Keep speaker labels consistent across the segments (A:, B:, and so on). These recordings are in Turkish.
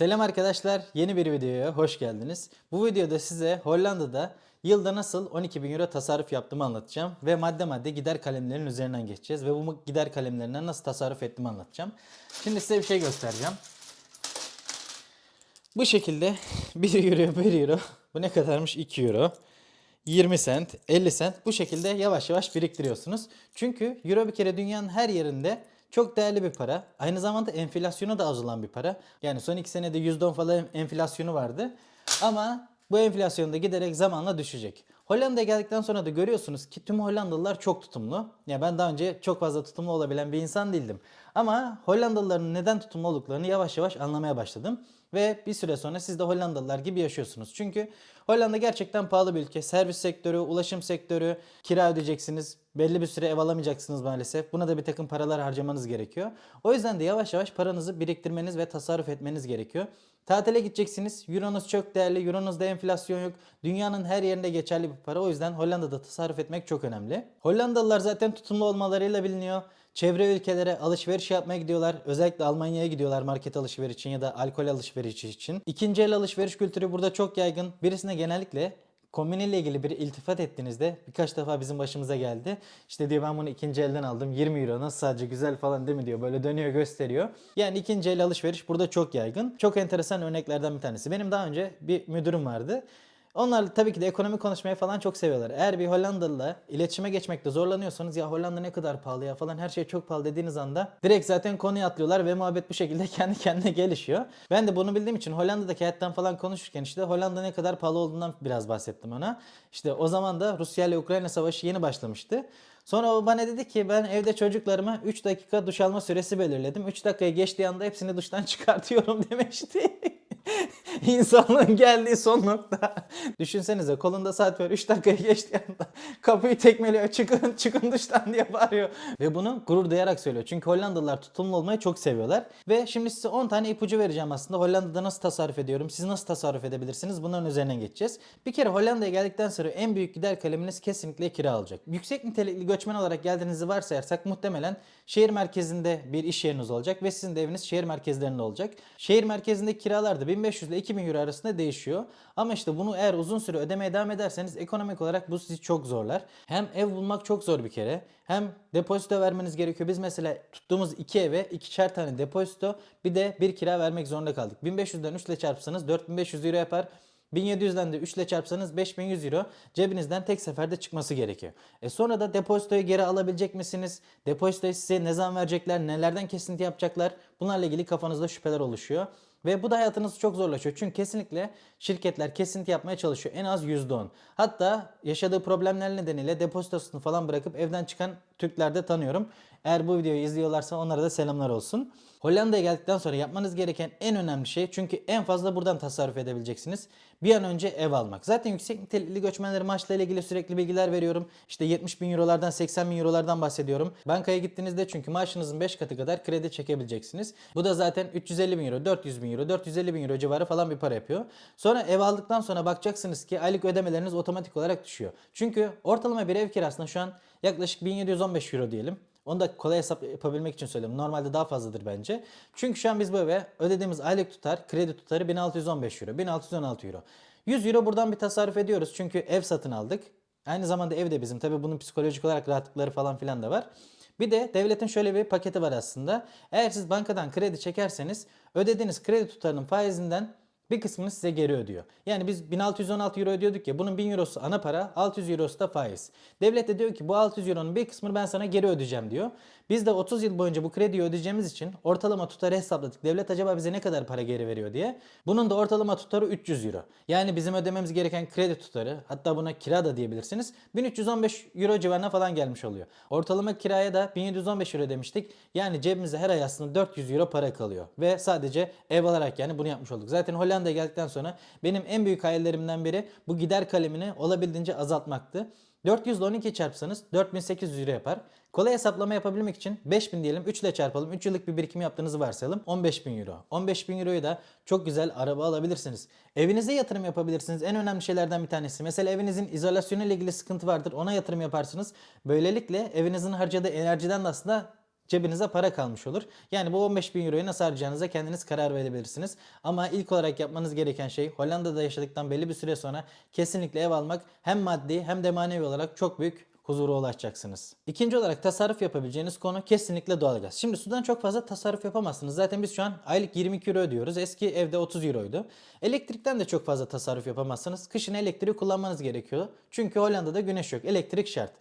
A: Selam arkadaşlar, yeni bir videoya hoş geldiniz. Bu videoda size Hollanda'da yılda nasıl 12 bin euro tasarruf yaptığımı anlatacağım. Ve madde madde gider kalemlerin üzerinden geçeceğiz. Ve bu gider kalemlerinden nasıl tasarruf ettiğimi anlatacağım. Şimdi size bir şey göstereceğim. Bu şekilde 1 euro 1 euro. Bu ne kadarmış? 2 euro. 20 sent, 50 sent bu şekilde yavaş yavaş biriktiriyorsunuz. Çünkü euro bir kere dünyanın her yerinde çok değerli bir para. Aynı zamanda enflasyonu da az olan bir para. Yani son 2 senede %10 falan enflasyonu vardı. Ama bu enflasyon da giderek zamanla düşecek. Hollanda'ya geldikten sonra da görüyorsunuz ki tüm Hollandalılar çok tutumlu. Ya ben daha önce çok fazla tutumlu olabilen bir insan değildim. Ama Hollandalıların neden tutumlu olduklarını yavaş yavaş anlamaya başladım. Ve bir süre sonra siz de Hollandalılar gibi yaşıyorsunuz. Çünkü Hollanda gerçekten pahalı bir ülke. Servis sektörü, ulaşım sektörü, kira ödeyeceksiniz. Belli bir süre ev alamayacaksınız maalesef. Buna da bir takım paralar harcamanız gerekiyor. O yüzden de yavaş yavaş paranızı biriktirmeniz ve tasarruf etmeniz gerekiyor. Tatile gideceksiniz. Euronuz çok değerli. Euronuzda enflasyon yok. Dünyanın her yerinde geçerli bir para. O yüzden Hollanda'da tasarruf etmek çok önemli. Hollandalılar zaten tutumlu olmalarıyla biliniyor. Çevre ülkelere alışveriş yapmaya gidiyorlar. Özellikle Almanya'ya gidiyorlar market alışveriş için ya da alkol alışverişi için. İkinci el alışveriş kültürü burada çok yaygın. Birisine genellikle kombiniyle ilgili bir iltifat ettiğinizde birkaç defa bizim başımıza geldi. İşte diyor ben bunu ikinci elden aldım 20 euro nasıl sadece güzel falan değil mi diyor. Böyle dönüyor gösteriyor. Yani ikinci el alışveriş burada çok yaygın. Çok enteresan örneklerden bir tanesi. Benim daha önce bir müdürüm vardı. Onlar tabii ki de ekonomi konuşmayı falan çok seviyorlar. Eğer bir Hollandalı'la iletişime geçmekte zorlanıyorsanız ya Hollanda ne kadar pahalı ya falan her şey çok pahalı dediğiniz anda direkt zaten konuya atlıyorlar ve muhabbet bu şekilde kendi kendine gelişiyor. Ben de bunu bildiğim için Hollanda'daki hayattan falan konuşurken işte Hollanda ne kadar pahalı olduğundan biraz bahsettim ona. İşte o zaman da Rusya ile Ukrayna savaşı yeni başlamıştı. Sonra o bana dedi ki ben evde çocuklarıma 3 dakika duş alma süresi belirledim. 3 dakikayı geçtiği anda hepsini duştan çıkartıyorum demişti. İnsanlığın geldiği son nokta. Düşünsenize kolunda saat var 3 dakikayı geçtiği anda kapıyı tekmeliyor çıkın çıkın dıştan diye bağırıyor. Ve bunu gurur duyarak söylüyor. Çünkü Hollandalılar tutumlu olmayı çok seviyorlar. Ve şimdi size 10 tane ipucu vereceğim aslında. Hollanda'da nasıl tasarruf ediyorum? Siz nasıl tasarruf edebilirsiniz? Bunların üzerinden geçeceğiz. Bir kere Hollanda'ya geldikten sonra en büyük gider kaleminiz kesinlikle kira olacak. Yüksek nitelikli göçmen olarak geldiğinizi varsayarsak muhtemelen şehir merkezinde bir iş yeriniz olacak ve sizin de eviniz şehir merkezlerinde olacak. Şehir merkezinde kiralar da 1500 ile 2000 euro arasında değişiyor. Ama işte bunu eğer uzun süre ödemeye devam ederseniz ekonomik olarak bu sizi çok zorlar. Hem ev bulmak çok zor bir kere. Hem depozito vermeniz gerekiyor. Biz mesela tuttuğumuz iki eve ikişer tane depozito bir de bir kira vermek zorunda kaldık. 1500'den 3 ile çarpsanız 4500 euro yapar. 1700'den de 3 ile çarpsanız 5100 euro cebinizden tek seferde çıkması gerekiyor. E sonra da depozitoyu geri alabilecek misiniz? Depozitoyu size ne zaman verecekler? Nelerden kesinti yapacaklar? Bunlarla ilgili kafanızda şüpheler oluşuyor. Ve bu da hayatınızı çok zorlaşıyor. Çünkü kesinlikle şirketler kesinti yapmaya çalışıyor. En az %10. Hatta yaşadığı problemler nedeniyle depozitosunu falan bırakıp evden çıkan Türkler de tanıyorum. Eğer bu videoyu izliyorlarsa onlara da selamlar olsun. Hollanda'ya geldikten sonra yapmanız gereken en önemli şey çünkü en fazla buradan tasarruf edebileceksiniz. Bir an önce ev almak. Zaten yüksek nitelikli göçmenleri maaşla ilgili sürekli bilgiler veriyorum. İşte 70 bin eurolardan 80 bin eurolardan bahsediyorum. Bankaya gittiğinizde çünkü maaşınızın 5 katı kadar kredi çekebileceksiniz. Bu da zaten 350 bin euro, 400 bin euro, 450 bin euro civarı falan bir para yapıyor. Sonra ev aldıktan sonra bakacaksınız ki aylık ödemeleriniz otomatik olarak düşüyor. Çünkü ortalama bir ev kirasında şu an yaklaşık 1715 euro diyelim. Onu da kolay hesap yapabilmek için söylüyorum. Normalde daha fazladır bence. Çünkü şu an biz bu eve ödediğimiz aylık tutar, kredi tutarı 1615 euro, 1616 euro. 100 euro buradan bir tasarruf ediyoruz. Çünkü ev satın aldık. Aynı zamanda ev de bizim. Tabii bunun psikolojik olarak rahatlıkları falan filan da var. Bir de devletin şöyle bir paketi var aslında. Eğer siz bankadan kredi çekerseniz ödediğiniz kredi tutarının faizinden bir kısmını size geri ödüyor. Yani biz 1616 euro ödüyorduk ya bunun 1000 eurosu ana para 600 eurosu da faiz. Devlet de diyor ki bu 600 euronun bir kısmını ben sana geri ödeyeceğim diyor. Biz de 30 yıl boyunca bu krediyi ödeyeceğimiz için ortalama tutarı hesapladık. Devlet acaba bize ne kadar para geri veriyor diye. Bunun da ortalama tutarı 300 euro. Yani bizim ödememiz gereken kredi tutarı hatta buna kira da diyebilirsiniz. 1315 euro civarına falan gelmiş oluyor. Ortalama kiraya da 1715 euro demiştik. Yani cebimize her ay aslında 400 euro para kalıyor. Ve sadece ev alarak yani bunu yapmış olduk. Zaten Hollanda'ya geldikten sonra benim en büyük hayallerimden biri bu gider kalemini olabildiğince azaltmaktı. 400 ile 12 çarpsanız 4800 euro yapar. Kolay hesaplama yapabilmek için 5000 diyelim 3 ile çarpalım. 3 yıllık bir birikim yaptığınızı varsayalım. 15000 euro. 15000 euroyu da çok güzel araba alabilirsiniz. Evinize yatırım yapabilirsiniz. En önemli şeylerden bir tanesi. Mesela evinizin izolasyonu ile ilgili sıkıntı vardır. Ona yatırım yaparsınız. Böylelikle evinizin harcadığı enerjiden de aslında cebinize para kalmış olur. Yani bu 15 bin euroyu nasıl harcayacağınıza kendiniz karar verebilirsiniz. Ama ilk olarak yapmanız gereken şey Hollanda'da yaşadıktan belli bir süre sonra kesinlikle ev almak hem maddi hem de manevi olarak çok büyük huzura ulaşacaksınız. İkinci olarak tasarruf yapabileceğiniz konu kesinlikle doğalgaz. Şimdi sudan çok fazla tasarruf yapamazsınız. Zaten biz şu an aylık 22 euro ödüyoruz. Eski evde 30 euroydu. Elektrikten de çok fazla tasarruf yapamazsınız. Kışın elektriği kullanmanız gerekiyor. Çünkü Hollanda'da güneş yok. Elektrik şart.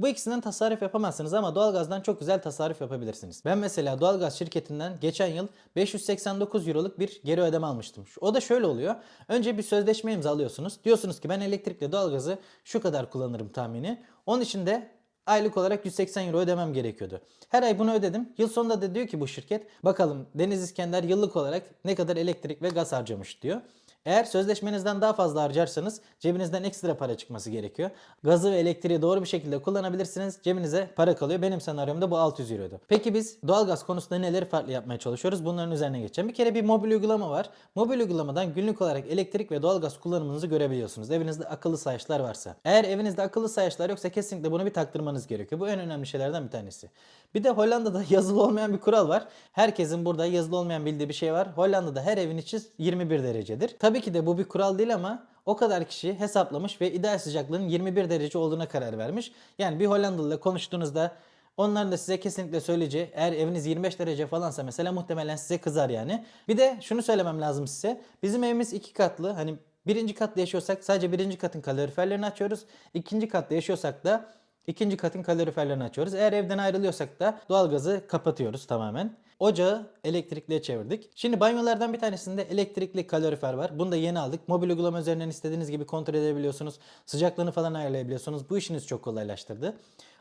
A: Bu ikisinden tasarruf yapamazsınız ama doğalgazdan çok güzel tasarruf yapabilirsiniz. Ben mesela doğalgaz şirketinden geçen yıl 589 euroluk bir geri ödeme almıştım. O da şöyle oluyor. Önce bir sözleşme imzalıyorsunuz. Diyorsunuz ki ben elektrikle doğalgazı şu kadar kullanırım tahmini. Onun için de aylık olarak 180 euro ödemem gerekiyordu. Her ay bunu ödedim. Yıl sonunda da diyor ki bu şirket bakalım Deniz İskender yıllık olarak ne kadar elektrik ve gaz harcamış diyor. Eğer sözleşmenizden daha fazla harcarsanız cebinizden ekstra para çıkması gerekiyor. Gazı ve elektriği doğru bir şekilde kullanabilirsiniz. Cebinize para kalıyor. Benim senaryomda bu 600 euroydu. Peki biz doğalgaz konusunda neleri farklı yapmaya çalışıyoruz? Bunların üzerine geçeceğim. Bir kere bir mobil uygulama var. Mobil uygulamadan günlük olarak elektrik ve doğalgaz kullanımınızı görebiliyorsunuz. Evinizde akıllı sayaçlar varsa. Eğer evinizde akıllı sayaçlar yoksa kesinlikle bunu bir taktırmanız gerekiyor. Bu en önemli şeylerden bir tanesi. Bir de Hollanda'da yazılı olmayan bir kural var. Herkesin burada yazılı olmayan bildiği bir şey var. Hollanda'da her evin içi 21 derecedir. Tabii ki de bu bir kural değil ama o kadar kişi hesaplamış ve ideal sıcaklığın 21 derece olduğuna karar vermiş. Yani bir Hollandalı ile konuştuğunuzda Onların da size kesinlikle söyleyeceği eğer eviniz 25 derece falansa mesela muhtemelen size kızar yani. Bir de şunu söylemem lazım size. Bizim evimiz iki katlı. Hani birinci katta yaşıyorsak sadece birinci katın kaloriferlerini açıyoruz. İkinci katta yaşıyorsak da ikinci katın kaloriferlerini açıyoruz. Eğer evden ayrılıyorsak da doğalgazı kapatıyoruz tamamen. Ocağı elektrikliye çevirdik. Şimdi banyolardan bir tanesinde elektrikli kalorifer var. Bunu da yeni aldık. Mobil uygulama üzerinden istediğiniz gibi kontrol edebiliyorsunuz. Sıcaklığını falan ayarlayabiliyorsunuz. Bu işinizi çok kolaylaştırdı.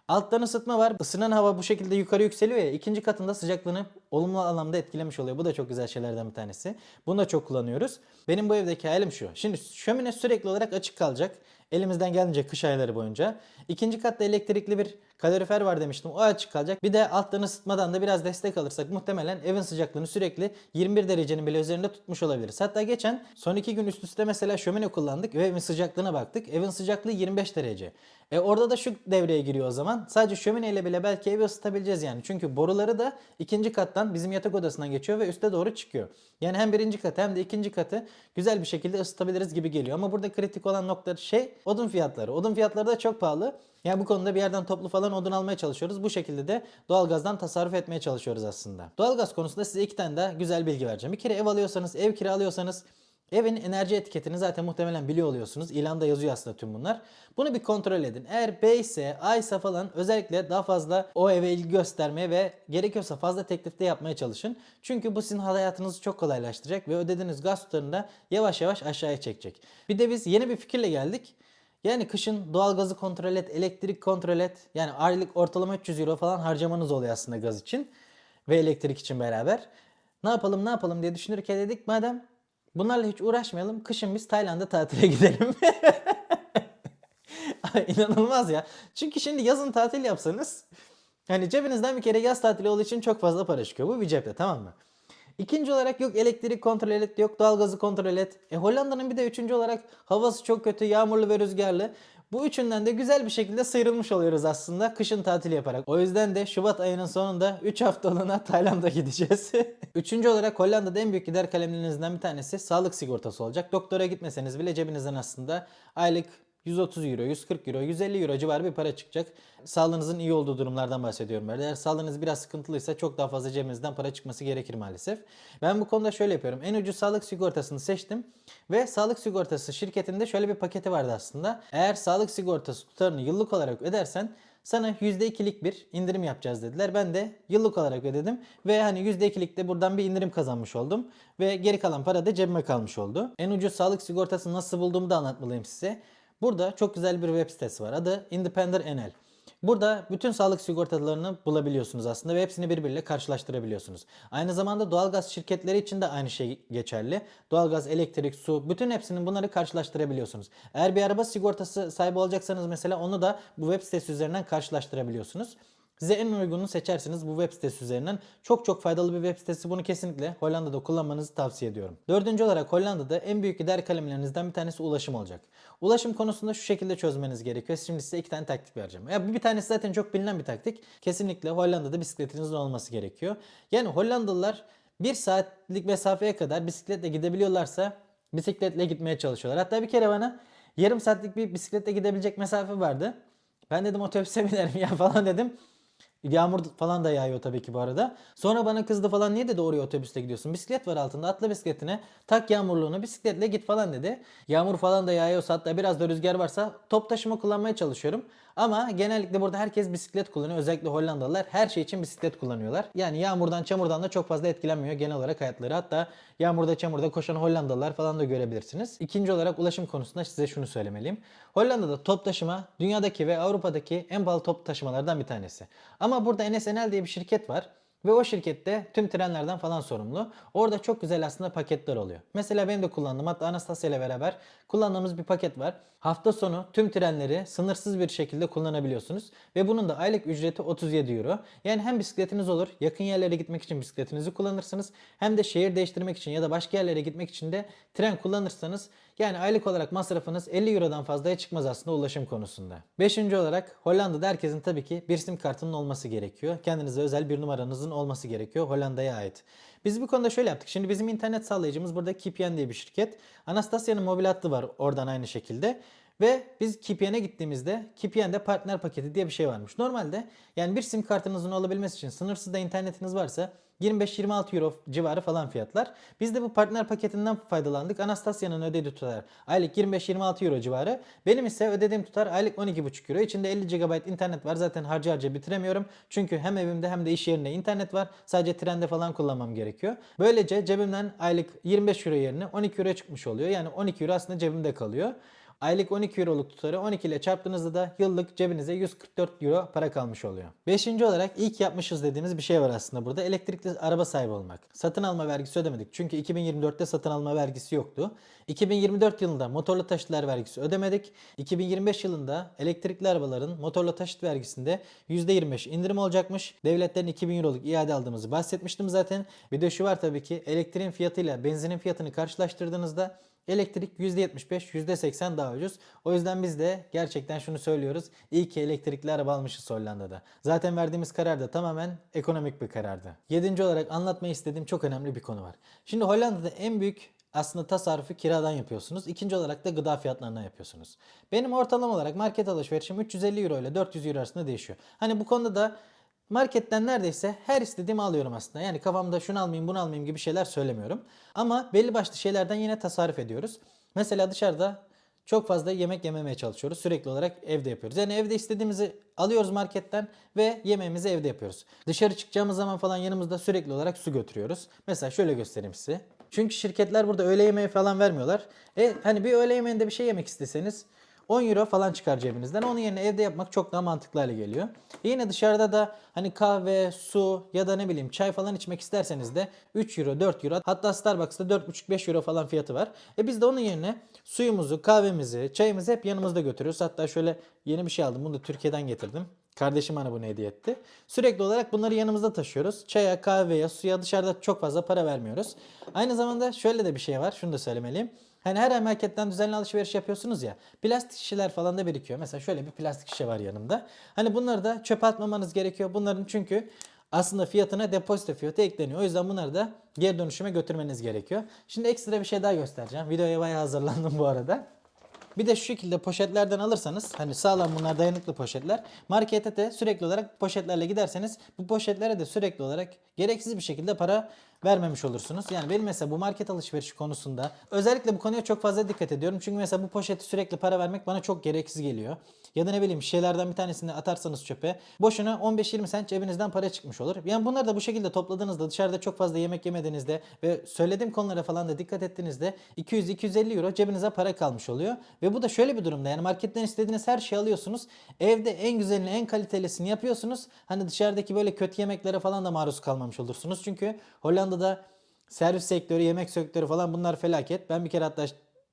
A: Alttan ısıtma var. Isınan hava bu şekilde yukarı yükseliyor ya. İkinci katında sıcaklığını olumlu anlamda etkilemiş oluyor. Bu da çok güzel şeylerden bir tanesi. Bunu da çok kullanıyoruz. Benim bu evdeki hayalim şu. Şimdi şömine sürekli olarak açık kalacak. Elimizden gelince kış ayları boyunca. İkinci katta elektrikli bir kalorifer var demiştim. O açık kalacak. Bir de alttan ısıtmadan da biraz destek alırsak muhtemelen evin sıcaklığını sürekli 21 derecenin bile üzerinde tutmuş olabiliriz. Hatta geçen son iki gün üst üste mesela şömine kullandık ve evin sıcaklığına baktık. Evin sıcaklığı 25 derece. E orada da şu devreye giriyor o zaman. Sadece şömineyle bile belki evi ısıtabileceğiz yani. Çünkü boruları da ikinci kattan bizim yatak odasından geçiyor ve üste doğru çıkıyor. Yani hem birinci katı hem de ikinci katı güzel bir şekilde ısıtabiliriz gibi geliyor. Ama burada kritik olan nokta şey odun fiyatları. Odun fiyatları da çok pahalı. Yani bu konuda bir yerden toplu falan odun almaya çalışıyoruz. Bu şekilde de doğalgazdan tasarruf etmeye çalışıyoruz aslında. Doğalgaz konusunda size iki tane daha güzel bilgi vereceğim. Bir kere ev alıyorsanız, ev kiralıyorsanız Evin enerji etiketini zaten muhtemelen biliyor oluyorsunuz. İlanda yazıyor aslında tüm bunlar. Bunu bir kontrol edin. Eğer B ise A ise falan özellikle daha fazla o eve ilgi göstermeye ve gerekiyorsa fazla teklifte yapmaya çalışın. Çünkü bu sizin hayatınızı çok kolaylaştıracak ve ödediğiniz gaz tutarını da yavaş yavaş aşağıya çekecek. Bir de biz yeni bir fikirle geldik. Yani kışın doğalgazı kontrol et, elektrik kontrol et. Yani aylık ortalama 300 euro falan harcamanız oluyor aslında gaz için ve elektrik için beraber. Ne yapalım ne yapalım diye düşünürken dedik madem bunlarla hiç uğraşmayalım. Kışın biz Tayland'a tatile gidelim. İnanılmaz ya. Çünkü şimdi yazın tatil yapsanız hani cebinizden bir kere yaz tatili olduğu için çok fazla para çıkıyor. Bu bir cepte tamam mı? İkinci olarak yok elektrik kontrol et, yok doğalgazı kontrol et. E Hollanda'nın bir de üçüncü olarak havası çok kötü, yağmurlu ve rüzgarlı. Bu üçünden de güzel bir şekilde sıyrılmış oluyoruz aslında kışın tatil yaparak. O yüzden de Şubat ayının sonunda 3 haftalığına Tayland'a gideceğiz. Üçüncü olarak Hollanda'da en büyük gider kalemlerinizden bir tanesi sağlık sigortası olacak. Doktora gitmeseniz bile cebinizden aslında aylık 130 euro, 140 euro, 150 euro civarı bir para çıkacak. Sağlığınızın iyi olduğu durumlardan bahsediyorum. Eğer sağlığınız biraz sıkıntılıysa çok daha fazla cebinizden para çıkması gerekir maalesef. Ben bu konuda şöyle yapıyorum. En ucuz sağlık sigortasını seçtim. Ve sağlık sigortası şirketinde şöyle bir paketi vardı aslında. Eğer sağlık sigortası tutarını yıllık olarak ödersen sana %2'lik bir indirim yapacağız dediler. Ben de yıllık olarak ödedim ve hani %2'lik de buradan bir indirim kazanmış oldum ve geri kalan para da cebime kalmış oldu. En ucuz sağlık sigortasını nasıl bulduğumu da anlatmalıyım size. Burada çok güzel bir web sitesi var. Adı Independent NL. Burada bütün sağlık sigortalarını bulabiliyorsunuz aslında ve hepsini birbiriyle karşılaştırabiliyorsunuz. Aynı zamanda doğalgaz şirketleri için de aynı şey geçerli. Doğalgaz, elektrik, su bütün hepsinin bunları karşılaştırabiliyorsunuz. Eğer bir araba sigortası sahibi olacaksanız mesela onu da bu web sitesi üzerinden karşılaştırabiliyorsunuz. Size en uygununu seçersiniz bu web sitesi üzerinden. Çok çok faydalı bir web sitesi. Bunu kesinlikle Hollanda'da kullanmanızı tavsiye ediyorum. Dördüncü olarak Hollanda'da en büyük gider kalemlerinizden bir tanesi ulaşım olacak. Ulaşım konusunda şu şekilde çözmeniz gerekiyor. Şimdi size iki tane taktik vereceğim. Ya bir tanesi zaten çok bilinen bir taktik. Kesinlikle Hollanda'da bisikletinizin olması gerekiyor. Yani Hollandalılar bir saatlik mesafeye kadar bisikletle gidebiliyorlarsa bisikletle gitmeye çalışıyorlar. Hatta bir kere bana yarım saatlik bir bisikletle gidebilecek mesafe vardı. Ben dedim otobüse binerim ya falan dedim. Yağmur falan da yağıyor tabii ki bu arada. Sonra bana kızdı falan niye dedi oraya otobüsle gidiyorsun? Bisiklet var altında atla bisikletine tak yağmurluğunu bisikletle git falan dedi. Yağmur falan da yağıyorsa hatta biraz da rüzgar varsa top taşıma kullanmaya çalışıyorum. Ama genellikle burada herkes bisiklet kullanıyor. Özellikle Hollandalılar her şey için bisiklet kullanıyorlar. Yani yağmurdan çamurdan da çok fazla etkilenmiyor genel olarak hayatları. Hatta yağmurda çamurda koşan Hollandalılar falan da görebilirsiniz. İkinci olarak ulaşım konusunda size şunu söylemeliyim. Hollanda'da top taşıma dünyadaki ve Avrupa'daki en pahalı top taşımalardan bir tanesi. Ama burada NSNL diye bir şirket var. Ve o şirkette tüm trenlerden falan sorumlu. Orada çok güzel aslında paketler oluyor. Mesela benim de kullandığım hatta Anastasia ile beraber kullandığımız bir paket var. Hafta sonu tüm trenleri sınırsız bir şekilde kullanabiliyorsunuz. Ve bunun da aylık ücreti 37 euro. Yani hem bisikletiniz olur, yakın yerlere gitmek için bisikletinizi kullanırsınız. Hem de şehir değiştirmek için ya da başka yerlere gitmek için de tren kullanırsanız yani aylık olarak masrafınız 50 Euro'dan fazlaya çıkmaz aslında ulaşım konusunda. Beşinci olarak Hollanda'da herkesin tabii ki bir sim kartının olması gerekiyor. Kendinize özel bir numaranızın olması gerekiyor Hollanda'ya ait. Biz bu konuda şöyle yaptık. Şimdi bizim internet sağlayıcımız burada KPN diye bir şirket. Anastasia'nın mobil hattı var oradan aynı şekilde. Ve biz KPN'e gittiğimizde KPN'de partner paketi diye bir şey varmış. Normalde yani bir sim kartınızın olabilmesi için sınırsız da internetiniz varsa 25-26 euro civarı falan fiyatlar. Biz de bu partner paketinden faydalandık. Anastasia'nın ödediği tutar aylık 25-26 euro civarı. Benim ise ödediğim tutar aylık 12,5 euro. İçinde 50 GB internet var. Zaten harca harca bitiremiyorum. Çünkü hem evimde hem de iş yerinde internet var. Sadece trende falan kullanmam gerekiyor. Böylece cebimden aylık 25 euro yerine 12 euro çıkmış oluyor. Yani 12 euro aslında cebimde kalıyor. Aylık 12 euroluk tutarı 12 ile çarptığınızda da yıllık cebinize 144 euro para kalmış oluyor. Beşinci olarak ilk yapmışız dediğimiz bir şey var aslında burada. Elektrikli araba sahibi olmak. Satın alma vergisi ödemedik. Çünkü 2024'te satın alma vergisi yoktu. 2024 yılında motorlu taşıtlar vergisi ödemedik. 2025 yılında elektrikli arabaların motorlu taşıt vergisinde %25 indirim olacakmış. Devletten 2000 euroluk iade aldığımızı bahsetmiştim zaten. Bir de şu var tabii ki elektriğin fiyatıyla benzinin fiyatını karşılaştırdığınızda Elektrik %75, %80 daha ucuz. O yüzden biz de gerçekten şunu söylüyoruz. İyi ki elektrikli araba almışız Hollanda'da. Zaten verdiğimiz karar da tamamen ekonomik bir karardı. Yedinci olarak anlatmayı istediğim çok önemli bir konu var. Şimdi Hollanda'da en büyük aslında tasarrufu kiradan yapıyorsunuz. İkinci olarak da gıda fiyatlarından yapıyorsunuz. Benim ortalama olarak market alışverişim 350 euro ile 400 euro arasında değişiyor. Hani bu konuda da Marketten neredeyse her istediğimi alıyorum aslında. Yani kafamda şunu almayayım bunu almayayım gibi şeyler söylemiyorum. Ama belli başlı şeylerden yine tasarruf ediyoruz. Mesela dışarıda çok fazla yemek yememeye çalışıyoruz. Sürekli olarak evde yapıyoruz. Yani evde istediğimizi alıyoruz marketten ve yemeğimizi evde yapıyoruz. Dışarı çıkacağımız zaman falan yanımızda sürekli olarak su götürüyoruz. Mesela şöyle göstereyim size. Çünkü şirketler burada öğle yemeği falan vermiyorlar. E hani bir öğle yemeğinde bir şey yemek isteseniz 10 euro falan çıkar cebinizden. Onun yerine evde yapmak çok daha mantıklı hale geliyor. Yine dışarıda da hani kahve, su ya da ne bileyim çay falan içmek isterseniz de 3 euro, 4 euro hatta Starbucks'ta 4,5-5 euro falan fiyatı var. E biz de onun yerine suyumuzu, kahvemizi, çayımızı hep yanımızda götürüyoruz. Hatta şöyle yeni bir şey aldım. Bunu da Türkiye'den getirdim. Kardeşim bana bunu hediye etti. Sürekli olarak bunları yanımızda taşıyoruz. Çaya, kahveye, suya dışarıda çok fazla para vermiyoruz. Aynı zamanda şöyle de bir şey var. Şunu da söylemeliyim. Hani her marketten düzenli alışveriş yapıyorsunuz ya. Plastik şişeler falan da birikiyor. Mesela şöyle bir plastik şişe var yanımda. Hani bunları da çöpe atmamanız gerekiyor. Bunların çünkü aslında fiyatına depozito fiyatı ekleniyor. O yüzden bunları da geri dönüşüme götürmeniz gerekiyor. Şimdi ekstra bir şey daha göstereceğim. Videoya bayağı hazırlandım bu arada. Bir de şu şekilde poşetlerden alırsanız hani sağlam bunlar dayanıklı poşetler. Markete de sürekli olarak poşetlerle giderseniz bu poşetlere de sürekli olarak gereksiz bir şekilde para vermemiş olursunuz. Yani benim mesela bu market alışverişi konusunda özellikle bu konuya çok fazla dikkat ediyorum. Çünkü mesela bu poşeti sürekli para vermek bana çok gereksiz geliyor. Ya da ne bileyim şeylerden bir tanesini atarsanız çöpe boşuna 15-20 cent cebinizden para çıkmış olur. Yani bunları da bu şekilde topladığınızda dışarıda çok fazla yemek yemediğinizde ve söylediğim konulara falan da dikkat ettiğinizde 200-250 euro cebinize para kalmış oluyor. Ve bu da şöyle bir durumda yani marketten istediğiniz her şeyi alıyorsunuz. Evde en güzelini en kalitelisini yapıyorsunuz. Hani dışarıdaki böyle kötü yemeklere falan da maruz kalmamış olursunuz. Çünkü Hollanda'da servis sektörü, yemek sektörü falan bunlar felaket. Ben bir kere hatta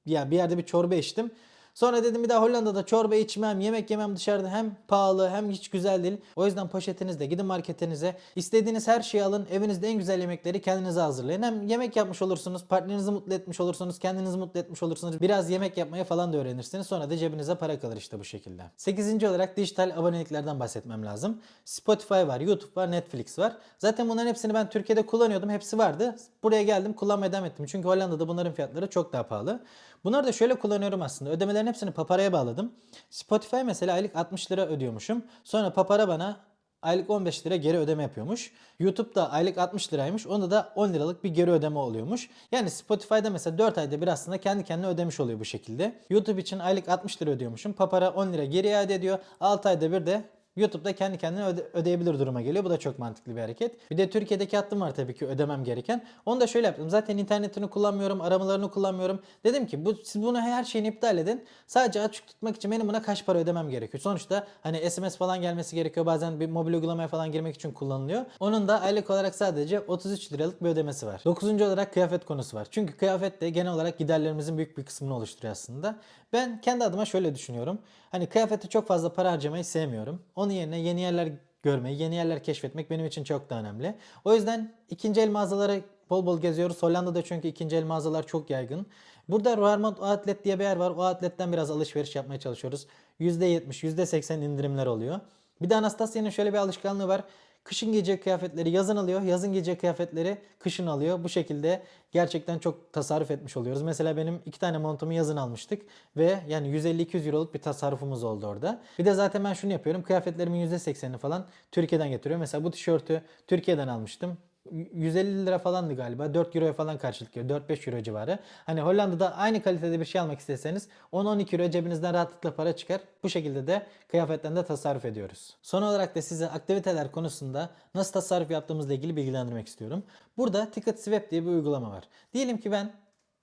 A: ya bir yerde bir çorba içtim. Sonra dedim bir daha Hollanda'da çorba içmem, yemek yemem dışarıda hem pahalı hem hiç güzel değil. O yüzden poşetinizde gidin marketinize istediğiniz her şeyi alın. Evinizde en güzel yemekleri kendinize hazırlayın. Hem yemek yapmış olursunuz, partnerinizi mutlu etmiş olursunuz, kendinizi mutlu etmiş olursunuz. Biraz yemek yapmayı falan da öğrenirsiniz. Sonra da cebinize para kalır işte bu şekilde. Sekizinci olarak dijital aboneliklerden bahsetmem lazım. Spotify var, YouTube var, Netflix var. Zaten bunların hepsini ben Türkiye'de kullanıyordum. Hepsi vardı. Buraya geldim kullanmaya devam ettim. Çünkü Hollanda'da bunların fiyatları çok daha pahalı. Bunları da şöyle kullanıyorum aslında. Ödemelerin hepsini Papara'ya bağladım. Spotify mesela aylık 60 lira ödüyormuşum. Sonra Papara bana aylık 15 lira geri ödeme yapıyormuş. YouTube'da aylık 60 liraymış. Onda da 10 liralık bir geri ödeme oluyormuş. Yani Spotify'da mesela 4 ayda bir aslında kendi kendine ödemiş oluyor bu şekilde. YouTube için aylık 60 lira ödüyormuşum. Papara 10 lira geri iade ediyor. 6 ayda bir de YouTube'da kendi kendine öde- ödeyebilir duruma geliyor. Bu da çok mantıklı bir hareket. Bir de Türkiye'deki hattım var tabii ki ödemem gereken. Onu da şöyle yaptım. Zaten internetini kullanmıyorum, aramalarını kullanmıyorum. Dedim ki bu siz bunu her şeyini iptal edin. Sadece açık tutmak için benim buna kaç para ödemem gerekiyor. Sonuçta hani SMS falan gelmesi gerekiyor. Bazen bir mobil uygulamaya falan girmek için kullanılıyor. Onun da aylık olarak sadece 33 liralık bir ödemesi var. Dokuzuncu olarak kıyafet konusu var. Çünkü kıyafet de genel olarak giderlerimizin büyük bir kısmını oluşturuyor aslında. Ben kendi adıma şöyle düşünüyorum. Hani kıyafete çok fazla para harcamayı sevmiyorum. Onun yerine yeni yerler görmeyi, yeni yerler keşfetmek benim için çok da önemli. O yüzden ikinci el mağazaları bol bol geziyoruz. Hollanda'da çünkü ikinci el mağazalar çok yaygın. Burada Roermond Outlet diye bir yer var. O outletten biraz alışveriş yapmaya çalışıyoruz. %70, %80 indirimler oluyor. Bir de Anastasia'nın şöyle bir alışkanlığı var. Kışın giyecek kıyafetleri yazın alıyor, yazın giyecek kıyafetleri kışın alıyor. Bu şekilde gerçekten çok tasarruf etmiş oluyoruz. Mesela benim iki tane montumu yazın almıştık ve yani 150-200 euroluk bir tasarrufumuz oldu orada. Bir de zaten ben şunu yapıyorum. Kıyafetlerimin %80'ini falan Türkiye'den getiriyorum. Mesela bu tişörtü Türkiye'den almıştım. 150 lira falandı galiba. 4 euroya falan karşılık geliyor. 4-5 euro civarı. Hani Hollanda'da aynı kalitede bir şey almak isteseniz 10-12 euro cebinizden rahatlıkla para çıkar. Bu şekilde de kıyafetten tasarruf ediyoruz. Son olarak da size aktiviteler konusunda nasıl tasarruf yaptığımızla ilgili bilgilendirmek istiyorum. Burada Ticket Swap diye bir uygulama var. Diyelim ki ben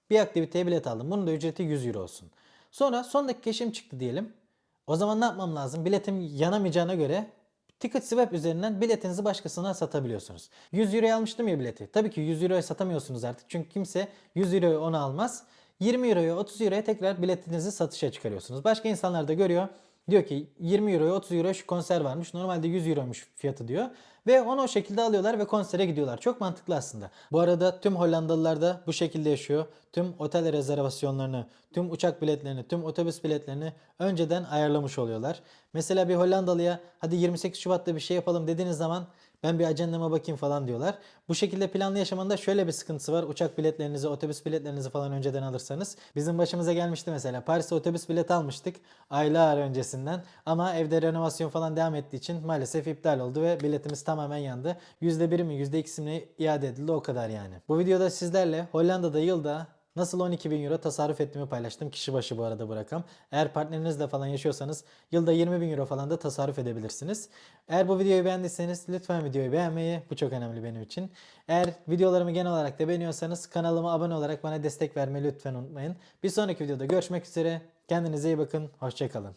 A: bir aktiviteye bilet aldım. Bunun da ücreti 100 euro olsun. Sonra son dakika işim çıktı diyelim. O zaman ne yapmam lazım? Biletim yanamayacağına göre Ticket Swap üzerinden biletinizi başkasına satabiliyorsunuz. 100 euroya almıştım ya bileti. Tabii ki 100 euroya satamıyorsunuz artık. Çünkü kimse 100 euroya onu almaz. 20 euroya 30 euroya tekrar biletinizi satışa çıkarıyorsunuz. Başka insanlar da görüyor. Diyor ki 20 euroya 30 euroya şu konser varmış. Normalde 100 euroymuş fiyatı diyor. Ve onu o şekilde alıyorlar ve konsere gidiyorlar. Çok mantıklı aslında. Bu arada tüm Hollandalılar da bu şekilde yaşıyor. Tüm otel rezervasyonlarını, tüm uçak biletlerini, tüm otobüs biletlerini önceden ayarlamış oluyorlar. Mesela bir Hollandalıya hadi 28 Şubat'ta bir şey yapalım dediğiniz zaman ben bir ajandama bakayım falan diyorlar. Bu şekilde planlı yaşamanın da şöyle bir sıkıntısı var. Uçak biletlerinizi, otobüs biletlerinizi falan önceden alırsanız. Bizim başımıza gelmişti mesela. Paris'e otobüs bileti almıştık aylar öncesinden. Ama evde renovasyon falan devam ettiği için maalesef iptal oldu ve biletimiz tamamen yandı. %1'i mi %2'si mi iade edildi o kadar yani. Bu videoda sizlerle Hollanda'da yılda Nasıl 12 bin euro tasarruf ettiğimi paylaştım. Kişi başı bu arada bu rakam. Eğer partnerinizle falan yaşıyorsanız yılda 20 bin euro falan da tasarruf edebilirsiniz. Eğer bu videoyu beğendiyseniz lütfen videoyu beğenmeyi. Bu çok önemli benim için. Eğer videolarımı genel olarak da beğeniyorsanız kanalıma abone olarak bana destek vermeyi lütfen unutmayın. Bir sonraki videoda görüşmek üzere. Kendinize iyi bakın. Hoşçakalın.